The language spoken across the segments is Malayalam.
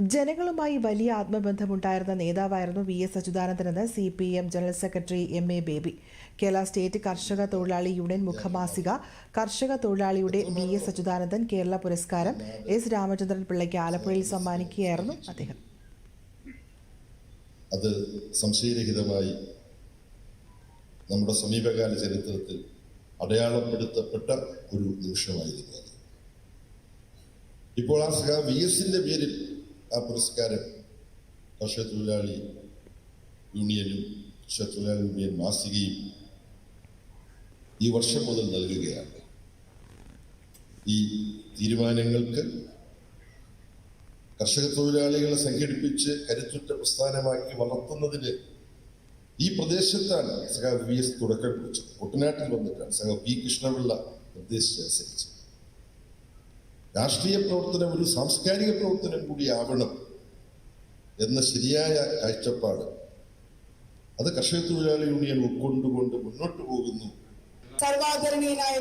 ജനങ്ങളുമായി വലിയ ആത്മബന്ധമുണ്ടായിരുന്ന നേതാവായിരുന്നു V S അച്യുതാനന്ദനെന്ന് C P M general secretary M A Baby. Kerala state കർഷക തൊഴിലാളി യൂണിയൻ മുഖമാസിക കർഷക തൊഴിലാളിയുടെ വി എസ് അച്യുതാനന്ദൻ കേരള പുരസ്കാരം എസ് രാമചന്ദ്രൻ പിള്ളയ്ക്ക് ആലപ്പുഴയിൽ സമ്മാനിക്കുകയായിരുന്നു അദ്ദേഹം. അത് സംശയരഹിതമായി നമ്മുടെ സമീപകാല ചരിത്രത്തിൽ അടയാളപ്പെടുത്തപ്പെട്ട ഒരു നിമിഷമായിരുന്നു ഇപ്പോൾ ആ വി എസിന്റെ പേരിൽ ആ പുരസ്കാരം കർഷക തൊഴിലാളി യൂണിയനും കർഷക തൊഴിലാളി യൂണിയൻ മാസികയും ഈ വർഷം മുതൽ നൽകുകയാണ്. ഈ തീരുമാനങ്ങൾക്ക് കർഷക തൊഴിലാളികളെ സംഘടിപ്പിച്ച് കരുത്തുറ്റ പ്രസ്ഥാനമാക്കി വളർത്തുന്നതിന് ഈ പ്രദേശത്താണ് സഹ വി എസ് തുടക്കം കുറിച്ചത് കുട്ടനാട്ടിൽ വന്നിട്ടാണ്. സഹ പി കൃഷ്ണപിള്ള നിർദ്ദേശിച്ചനുസരിച്ച് രാഷ്ട്രീയ പ്രവർത്തനം ഒരു സാംസ്കാരിക പ്രവർത്തനം കൂടിയാവണം എന്ന ശരിയായ കാഴ്ചപ്പാട് അത് കർഷക തൊഴിലാളി യൂണിയൻ ഉൾക്കൊണ്ടുകൊണ്ട് മുന്നോട്ട് പോകുന്നു. സർവാദരണീയനായ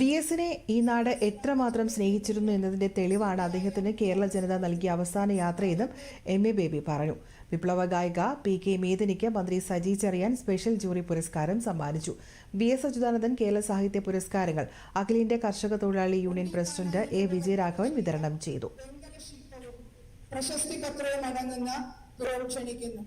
വി എസിനെ ഈ നാട് എത്രമാത്രം സ്നേഹിച്ചിരുന്നു എന്നതിന്റെ തെളിവാണ് അദ്ദേഹത്തിന് കേരള ജനത നൽകിയ അവസാന യാത്രയെന്നും എം എ ബേബി പറഞ്ഞു. വിപ്ലവ ഗായിക പി കെ മേദിനിക്ക് മന്ത്രി സജി ചെറിയാൻ സ്പെഷ്യൽ ജൂറി പുരസ്കാരം സമ്മാനിച്ചു. വി എസ് അച്യുതാനന്ദൻ കേരള സാഹിത്യ പുരസ്കാരങ്ങൾ അഖിലേന്ത്യാ കർഷക തൊഴിലാളി യൂണിയൻ പ്രസിഡന്റ് എ വിജയരാഘവൻ വിതരണം ചെയ്തു. പ്രശസ്തി പത്രവും അടങ്ങുന്ന ക്ഷണിക്കുന്നു